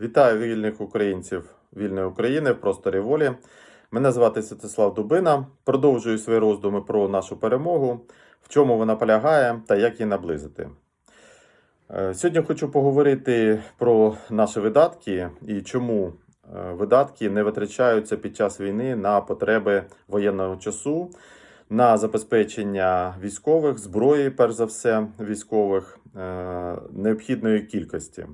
Вітаю вільних українців вільної України в просторі волі. Мене звати Святослав Дубина. Продовжую свої роздуми про нашу перемогу, в чому вона полягає та як її наблизити. Е, Сьогодні хочу поговорити про наші видатки і чому е, видатки не витрачаються під час війни на потреби воєнного часу, на забезпечення військових, зброї, перш за все, військових е, необхідної кількості.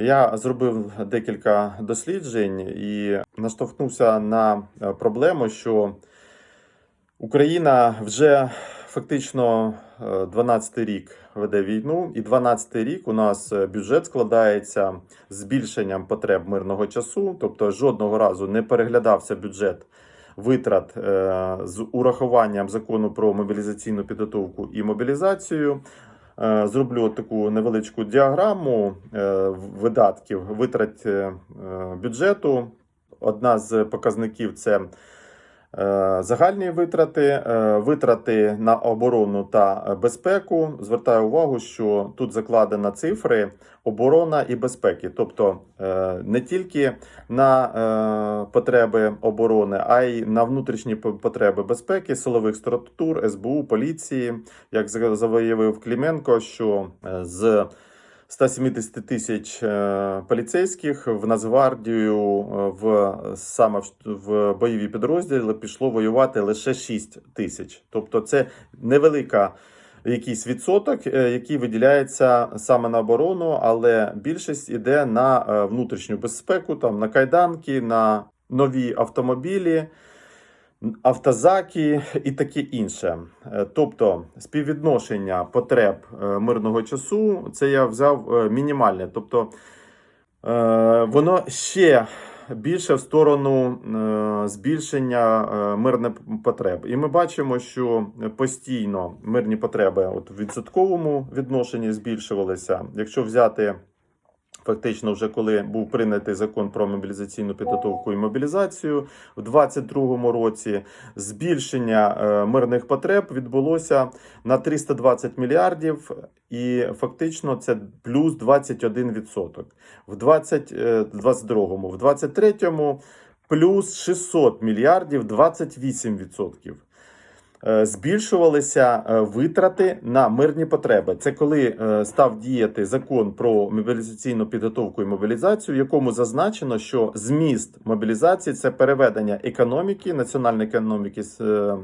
Я зробив декілька досліджень і наштовхнувся на е, проблему, що Україна вже фактично е, 12 рік веде війну, і 12 рік у нас е, бюджет складається збільшенням потреб мирного часу, тобто жодного разу не переглядався бюджет витрат з урахуванням закону про мобілізаційну підготовку і мобілізацію. Е, Зроблю таку невеличку діаграму е, видатків витрат е, бюджету. Одна з показників це загальні витрати, е, витрати на оборону та безпеку. Звертаю увагу, що тут закладена цифри оборона і безпеки, тобто е, не тільки на е, потреби оборони, а й на внутрішні потреби безпеки, силових структур, СБУ, поліції, як за- заявив Кліменко, що е, з 170 тисяч е, поліцейських в Нацгвардію е, в саме в- бойові підрозділи пішло воювати лише 6 тисяч. Тобто, це невелика. Якийсь відсоток, е, який виділяється саме на оборону, але більшість іде на внутрішню безпеку, там на кайданки, на нові автомобілі, автозаки і таке інше. Е, Тобто співвідношення потреб е, мирного часу, це я взяв е, мінімальне. Тобто воно ще більше в сторону збільшення мирних потреб. І ми бачимо, що постійно мирні потреби от в відсотковому відношенні збільшувалися. Якщо взяти Фактично, вже коли був прийнятий закон про мобілізаційну підготовку і мобілізацію в 2022 році, збільшення е, мирних потреб відбулося на 320 мільярдів, і фактично це плюс 21%. В 2022, в 2023 плюс 600 мільярдів, 28%. Е, Збільшувалися е, витрати на мирні потреби. Це коли е, став діяти закон про мобілізаційну підготовку і мобілізацію, в якому зазначено, що зміст мобілізації це переведення економіки, національної економіки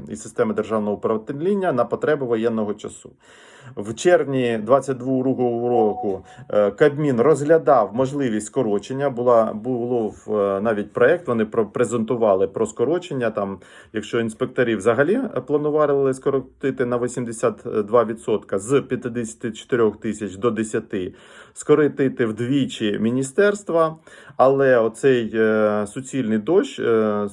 і системи державного управління на потреби воєнного часу. В червні 22 року е, Кабмін розглядав можливість скорочення. Була було е, навіть проект. Вони презентували про скорочення. Там, якщо інспекторів взагалі планували скоротити на 82% з 54 тисяч до 10, скоротити вдвічі міністерства. Але оцей е, суцільний дощ,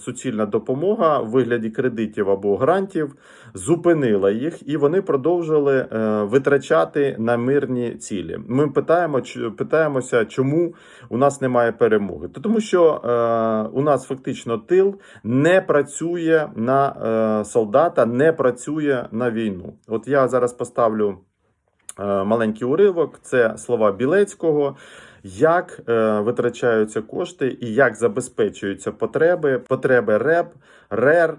суцільна допомога в вигляді кредитів або грантів зупинила їх, і вони продовжили е, витрачати на мирні цілі. Ми питаємо, питаємося, чому у нас немає перемоги. Та Тому що е, у нас фактично тил не працює на е, солдата, не працює на війну. От я зараз поставлю маленький уривок. Це слова Білецького. Як витрачаються кошти і як забезпечуються потреби, потреби РЕБ, РЕР,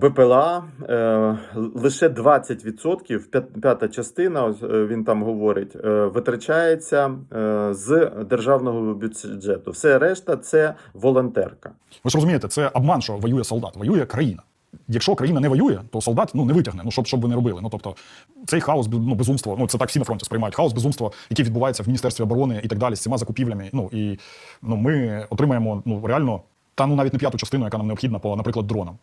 БПЛА. Е, лише 20%, п'ята частина, е, він там говорить, е, витрачається е, з державного бюджету. Все решта це волонтерка. Ви ж розумієте, це обман, що воює солдат, воює країна. Якщо країна не воює, то солдат ну не витягне. Ну щоб щоб ви не робили. Ну тобто цей хаос, ну безумство. Ну це так всі на фронті сприймають. Хаос, безумство, яке відбувається в міністерстві оборони і так далі з цими закупівлями. Ну і ну ми отримаємо ну реально та ну навіть не п'яту частину, яка нам необхідна по, наприклад, дронам.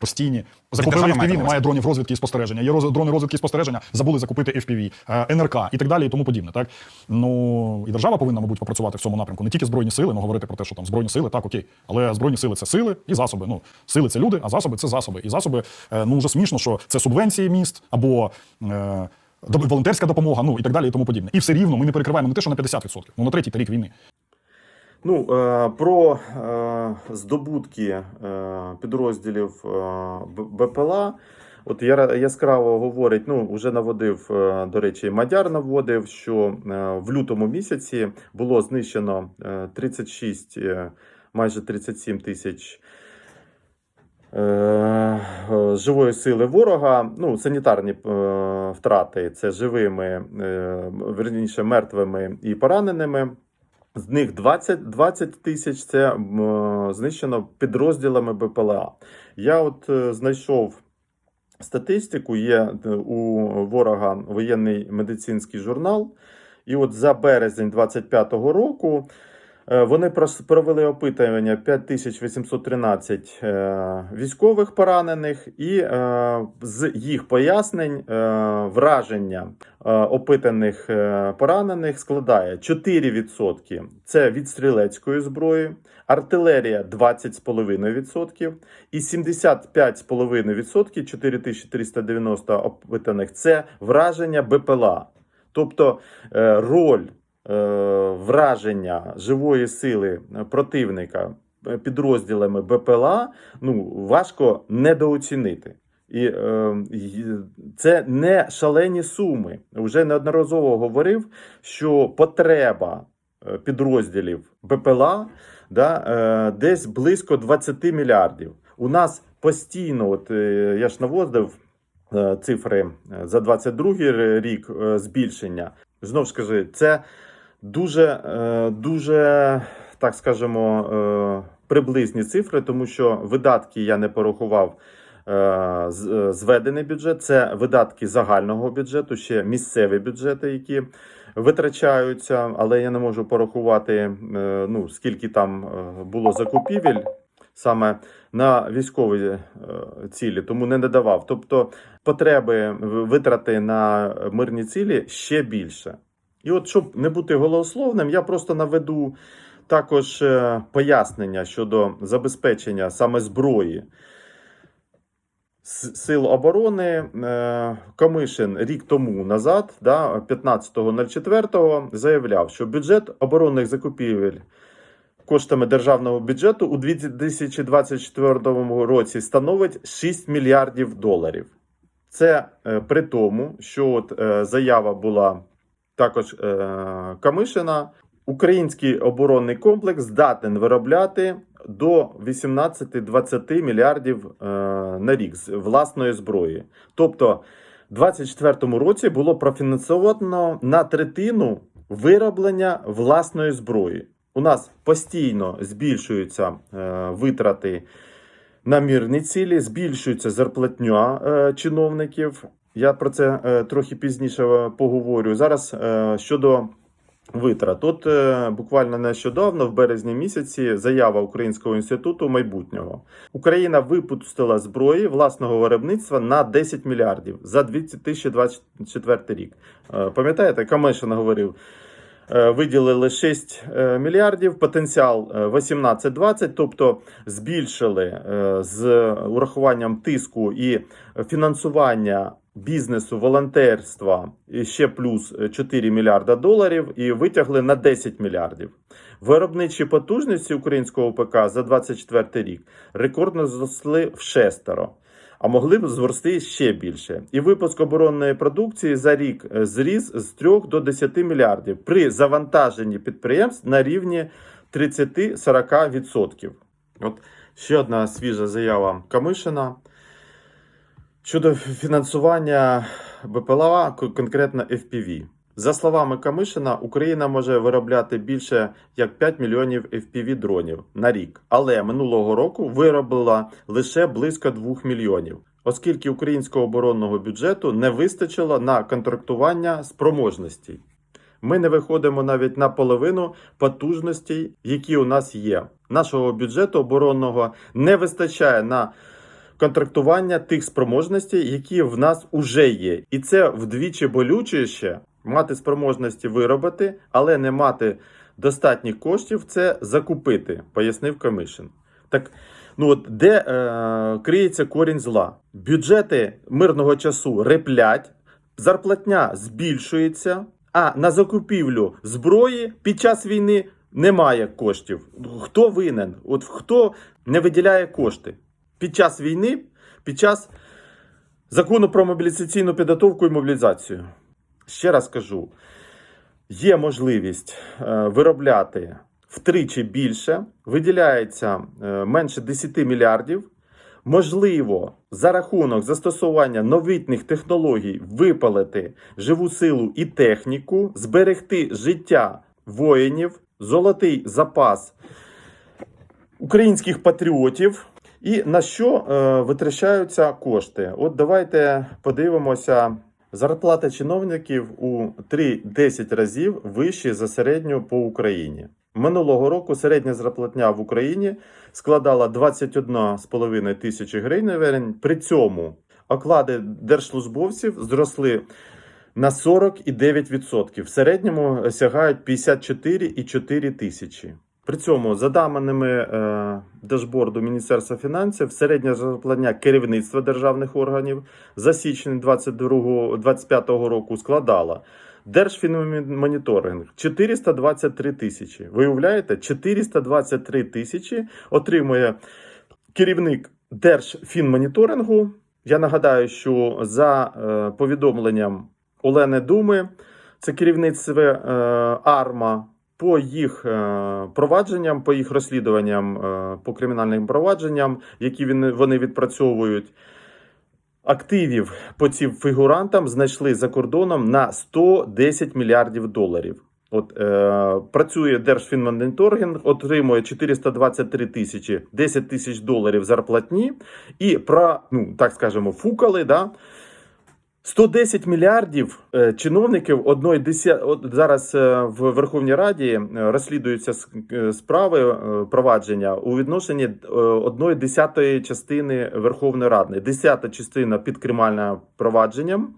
Постійні закупили FPV, немає дронів розвідки і спостереження. Є роз- дрони розвідки і спостереження, забули закупити FPV, е, НРК і так далі, і тому подібне. Так ну і держава повинна, мабуть, попрацювати в цьому напрямку. Не тільки збройні сили, ну говорити про те, що там збройні сили, так окей, але збройні сили це сили і засоби. Ну сили це люди, а засоби це засоби. І засоби е, ну вже смішно, що це субвенції міст або. Е, Волонтерська допомога, ну і так далі, і тому подібне. І все рівно ми не перекриваємо не те, що на 50%, ну на третій рік війни. Ну, е, про е, здобутки е, підрозділів БПЛА От я яскраво говорить, ну вже наводив, до речі, Мадяр наводив, що в лютому місяці було знищено е, 36, е, майже 37 тисяч живої сили ворога. Ну, санітарні втрати це живими, верніше, мертвими і пораненими. З них 20, 20 тисяч це е, знищено підрозділами БПЛА. Я от е, знайшов статистику, є е, у ворога воєнний медицинський журнал. І от за березень 25-го року вони прос- провели опитування 5813 е, військових поранених, і е, з їх пояснень е, враження е, опитаних е, поранених складає 4% це від стрілецької зброї, артилерія 20,5% і 75,5% 4390 опитаних це враження БПЛА. Тобто е, роль е, враження живої сили противника е, підрозділами БПЛА ну, важко недооцінити. І е, це не шалені суми. Вже неодноразово говорив, що потреба е, підрозділів БПЛА да, е, десь близько 20 мільярдів. У нас постійно, от е, я ж наводив е, цифри е, за 22 рік е, збільшення. Знову ж кажу, це дуже, е, дуже, так скажемо, е, приблизні цифри, тому що видатки я не порахував. е, Зведений бюджет це видатки загального бюджету, ще місцеві бюджети, які витрачаються, але я не можу порахувати, ну, скільки там було закупівель саме на військові цілі, тому не надавав. Тобто потреби витрати на мирні цілі ще більше. І от, щоб не бути голословним, я просто наведу також е, пояснення щодо забезпечення саме зброї. Сил оборони е, Комишин рік тому назад, да, 15.04, заявляв, що бюджет оборонних закупівель коштами державного бюджету у 2024 році становить 6 мільярдів доларів. Це е, при тому, що от, заява була також е, Камишина. Український оборонний комплекс здатен виробляти до 18-20 мільярдів е, на рік з власної зброї. Тобто, в 2024 році було профінансовано на третину вироблення власної зброї. У нас постійно збільшуються е, витрати на мирні цілі, збільшується зарплатня е, чиновників. Я про це е, трохи пізніше е, поговорю. Зараз е, щодо витрат. Е, буквально нещодавно, в березні місяці, заява Українського інституту майбутнього. Україна випустила зброї власного виробництва на 10 мільярдів за 2024 рік. Пам'ятаєте, Камешин говорив. Виділили 6 е, мільярдів, потенціал е, 18-20, тобто збільшили з урахуванням тиску і фінансування бізнесу, волонтерства ще плюс 4 мільярда доларів і витягли на 10 мільярдів. Виробничі потужності українського ПК за 24 рік рекордно зросли в шестеро. А могли б зрости ще більше. І випуск оборонної продукції за рік е, зріс з 3 до 10 мільярдів при завантаженні підприємств на рівні 30-40%. От ще одна свіжа заява Камишина щодо фінансування БПЛА, кон- конкретно FPV. За словами Камишина, Україна може виробляти більше як 5 мільйонів FPV дронів на рік, але минулого року виробила лише близько 2 мільйонів, оскільки українського оборонного бюджету не вистачило на контрактування спроможностей. Ми не виходимо навіть на половину потужностей, які у нас є. Нашого бюджету оборонного не вистачає на контрактування тих спроможностей, які в нас уже є. І це вдвічі болючіше мати спроможності виробити, але не мати достатніх коштів це закупити, пояснив Камишин. Так, ну от де е, криється корінь зла? Бюджети мирного часу реплять, зарплатня збільшується, а на закупівлю зброї під час війни немає коштів. Хто винен? От хто не виділяє кошти? Під час війни, під час закону про мобілізаційну підготовку і мобілізацію. Ще раз кажу: є можливість е, виробляти втричі більше, виділяється е, менше 10 мільярдів. Можливо, за рахунок застосування новітніх технологій випалити живу силу і техніку, зберегти життя воїнів, золотий запас українських патріотів. І на що е, витрачаються кошти? От давайте подивимося. Зарплата чиновників у 3-10 разів вищі за середню по Україні. Минулого року середня зарплатня в Україні складала 21,5 тисячі гривень. При цьому оклади держслужбовців зросли на 49%. В середньому сягають 54,4 тисячі. При цьому, за даними е, дашборду Міністерства фінансів, середня зарплатня керівництва державних органів за січень 2025 року складала Держфінмоніторинг 423 тисячі. Виявляєте, 423 тисячі отримує керівник Держфінмоніторингу. Я нагадаю, що за е, повідомленням Олени Думи, це керівництво е, АРМА. По їх е, провадженням, по їх розслідуванням, е, по кримінальним провадженням, які вони відпрацьовують, активів по цим фігурантам знайшли за кордоном на 110 мільярдів доларів. От е, працює Держфінмоніторинг, отримує 423 тисячі 10 тисяч доларів зарплатні, і про, ну так скажемо, фукали, да, 110 мільярдів е, чиновників одної деся... зараз е, в Верховній Раді е, розслідуються справи провадження у відношенні одної десятої частини Верховної Ради. Десята частина під кримінальним провадженням.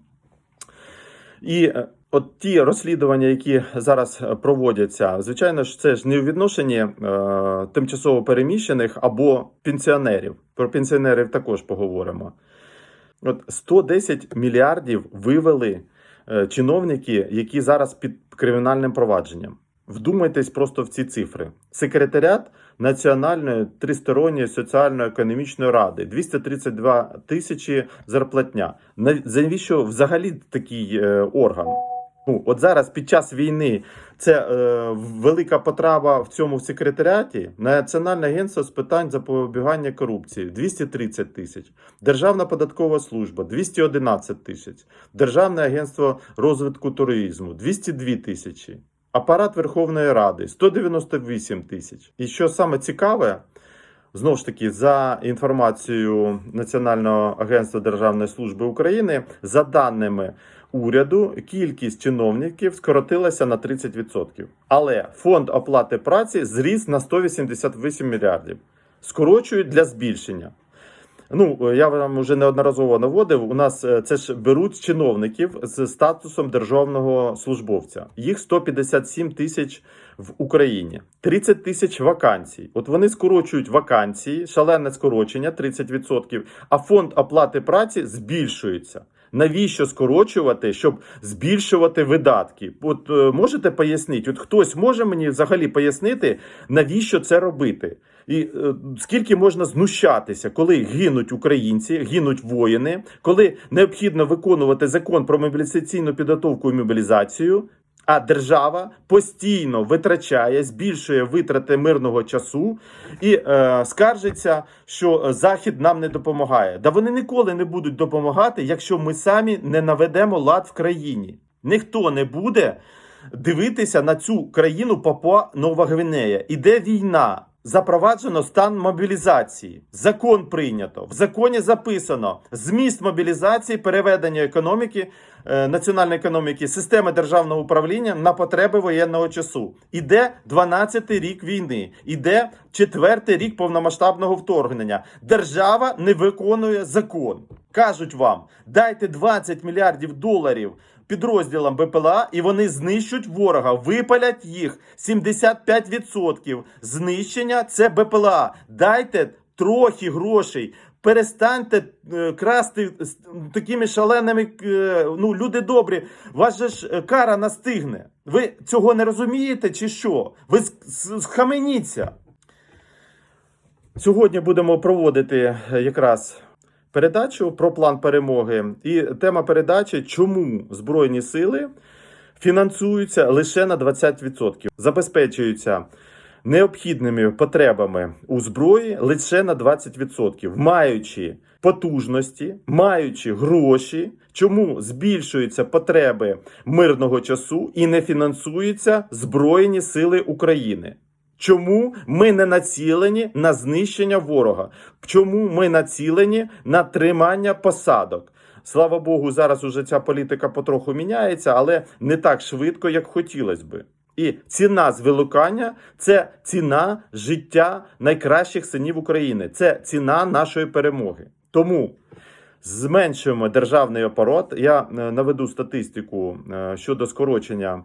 І от ті розслідування, які зараз проводяться, звичайно ж, це ж не у відношенні тимчасово переміщених або пенсіонерів. Про пенсіонерів також поговоримо. От 110 мільярдів вивели е, чиновники, які зараз під кримінальним провадженням. Вдумайтесь просто в ці цифри. Секретаріат Національної тристоронньої соціально-економічної ради 232 тисячі зарплатня. На- Навіщо взагалі такий е, орган? Ну, от зараз під час війни це е, велика потреба в цьому секретаріаті. Національне агентство з питань запобігання корупції 230 тисяч, Державна податкова служба 211 тисяч, Державне агентство розвитку туризму 202 тисячі, апарат Верховної Ради 198 тисяч. І що саме цікаве, Знову ж таки, за інформацією Національного агентства Державної служби України, за даними уряду, кількість чиновників скоротилася на 30%. Але фонд оплати праці зріс на 188 мільярдів. Скорочують для збільшення. Ну, я вам вже неодноразово наводив. У нас е, це ж беруть чиновників з статусом державного службовця. Їх 157 тисяч в Україні, 30 тисяч вакансій. От вони скорочують вакансії, шалене скорочення 30%, а фонд оплати праці збільшується. Навіщо скорочувати, щоб збільшувати видатки? От е, можете пояснити? От хтось може мені взагалі пояснити, навіщо це робити? І е, скільки можна знущатися, коли гинуть українці, гинуть воїни, коли необхідно виконувати закон про мобілізаційну підготовку і мобілізацію, а держава постійно витрачає, збільшує витрати мирного часу і е, скаржиться, що Захід нам не допомагає. Да вони ніколи не будуть допомагати, якщо ми самі не наведемо лад в країні. Ніхто не буде дивитися на цю країну Папуа Нова Гвінея. Іде війна. Запроваджено стан мобілізації. Закон прийнято. В законі записано зміст мобілізації, переведення економіки, е, національної економіки, системи державного управління на потреби воєнного часу. Іде 12-й рік війни, іде четвертий рік повномасштабного вторгнення. Держава не виконує закон. Кажуть вам, дайте 20 мільярдів доларів підрозділам БПЛА, і вони знищать ворога, випалять їх 75% знищення. Це БПЛА. Дайте трохи грошей. Перестаньте е, красти такими шаленими. е, ну, люди добрі, вас же ж е, кара настигне. Ви цього не розумієте, чи що? Ви схаменіться. Сьогодні будемо проводити якраз передачу про план перемоги. І тема передачі, чому Збройні сили фінансуються лише на 20%, забезпечуються необхідними потребами у зброї лише на 20%, маючи потужності, маючи гроші, чому збільшуються потреби мирного часу і не фінансуються Збройні Сили України. Чому ми не націлені на знищення ворога? Чому ми націлені на тримання посадок? Слава Богу, зараз уже ця політика потроху міняється, але не так швидко, як хотілося би. І ціна звилукання це ціна життя найкращих синів України. Це ціна нашої перемоги. Тому зменшуємо державний апарат. Я е, наведу статистику е, щодо скорочення.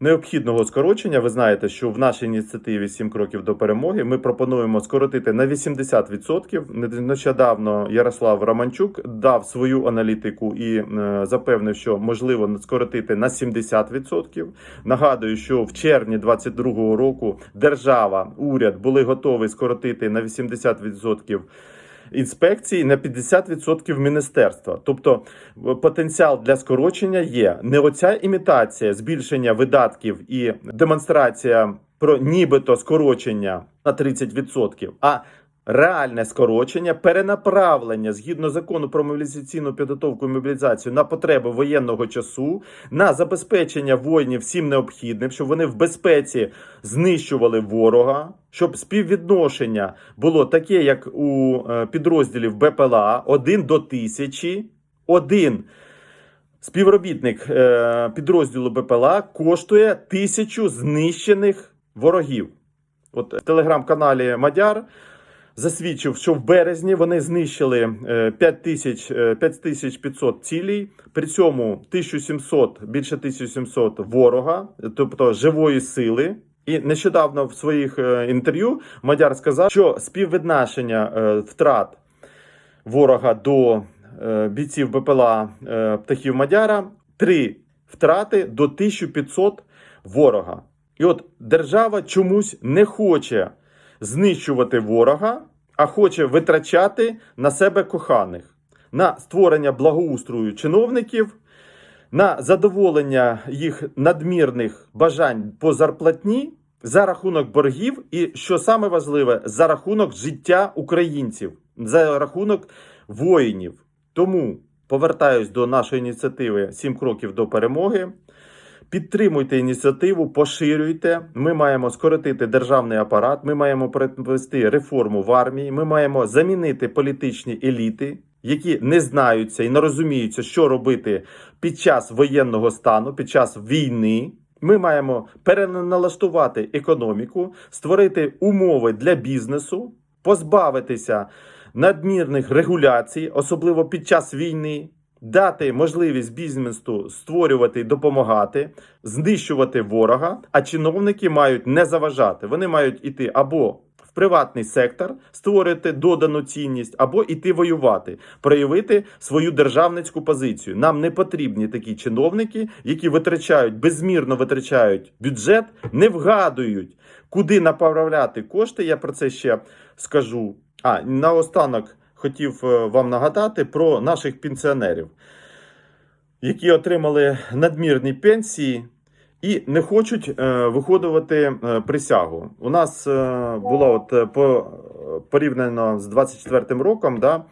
Необхідного скорочення, ви знаєте, що в нашій ініціативі 7 кроків до перемоги ми пропонуємо скоротити на 80%. Нещодавно Ярослав Романчук дав свою аналітику і е, запевнив, що можливо скоротити на 70%. Нагадую, що в червні 2022 року держава, уряд були готові скоротити на 80% інспекції на 50% міністерства. Тобто е, потенціал для скорочення є. Не оця імітація збільшення видатків і демонстрація про нібито скорочення на 30%, а Реальне скорочення, перенаправлення згідно закону про мобілізаційну підготовку і мобілізацію на потреби воєнного часу, на забезпечення воїнів всім необхідним, щоб вони в безпеці знищували ворога, щоб співвідношення було таке, як у е, підрозділів БПЛА, один до тисячі, один співробітник е, підрозділу БПЛА коштує тисячу знищених ворогів. От в телеграм-каналі Мадяр засвідчив, що в березні вони знищили е, 5 тисяч, е, 5500 цілей, при цьому 1700, більше 1700 ворога, тобто живої сили. І нещодавно в своїх е, інтерв'ю Мадяр сказав, що співвідношення е, втрат ворога до е, бійців БПЛА е, птахів Мадяра три втрати до 1500 ворога. І от держава чомусь не хоче знищувати ворога, а хоче витрачати на себе коханих, на створення благоустрою чиновників, на задоволення їх надмірних бажань по зарплатні за рахунок боргів, і що саме важливе, за рахунок життя українців, за рахунок воїнів. Тому повертаюсь до нашої ініціативи «7 кроків до перемоги. Підтримуйте ініціативу, поширюйте. Ми маємо скоротити державний апарат. Ми маємо провести реформу в армії. Ми маємо замінити політичні еліти, які не знаються і не розуміються, що робити під час воєнного стану, під час війни. Ми маємо переналаштувати економіку, створити умови для бізнесу, позбавитися надмірних регуляцій, особливо під час війни, дати можливість бізнесу створювати і допомагати, знищувати ворога, а чиновники мають не заважати. Вони мають іти або в приватний сектор, створити додану цінність, або іти воювати, проявити свою державницьку позицію. Нам не потрібні такі чиновники, які витрачають безмірно витрачають бюджет, не вгадують, куди направляти кошти. Я про це ще скажу. А наостанок хотів е, вам нагадати про наших пенсіонерів, які отримали надмірні пенсії і не хочуть е, виконувати е, присягу. У нас було от по порівняно з 24 роком, да,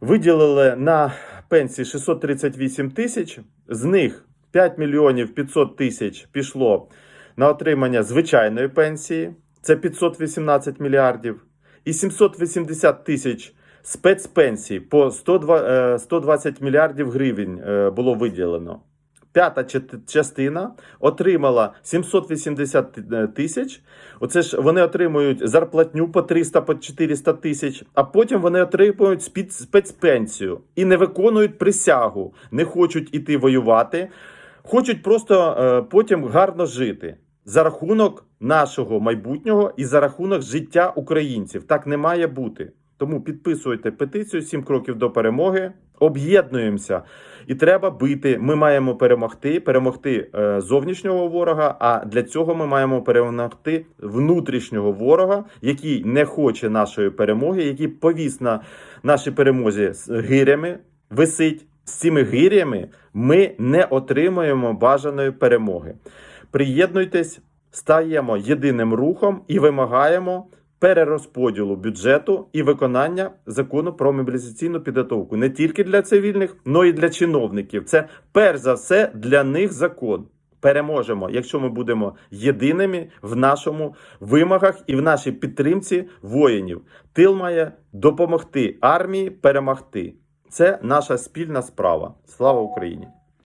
виділили на пенсії 638 тисяч, з них 5 мільйонів 500 тисяч пішло на отримання звичайної пенсії, це 518 мільярдів, і 780 тисяч спецпенсій по 102, е, 120 мільярдів гривень е, було виділено. П'ята частина отримала 780 тисяч. Оце ж вони отримують зарплатню по 300 по 400 тисяч, а потім вони отримують спецпенсію і не виконують присягу, не хочуть іти воювати, хочуть просто е, потім гарно жити за рахунок нашого майбутнього і за рахунок життя українців. Так не має бути. Тому підписуйте петицію «7 кроків до перемоги. Об'єднуємося, і треба бити. Ми маємо перемогти, перемогти е, зовнішнього ворога. А для цього ми маємо перемогти внутрішнього ворога, який не хоче нашої перемоги, який повіс на нашій перемозі з гирями, висить. З цими гирями ми не отримуємо бажаної перемоги. Приєднуйтесь, стаємо єдиним рухом і вимагаємо перерозподілу бюджету і виконання закону про мобілізаційну підготовку не тільки для цивільних, але й для чиновників. Це перш за все для них закон. Переможемо, якщо ми будемо єдиними в нашому вимогах і в нашій підтримці воїнів. Тил має допомогти армії перемогти. Це наша спільна справа. Слава Україні!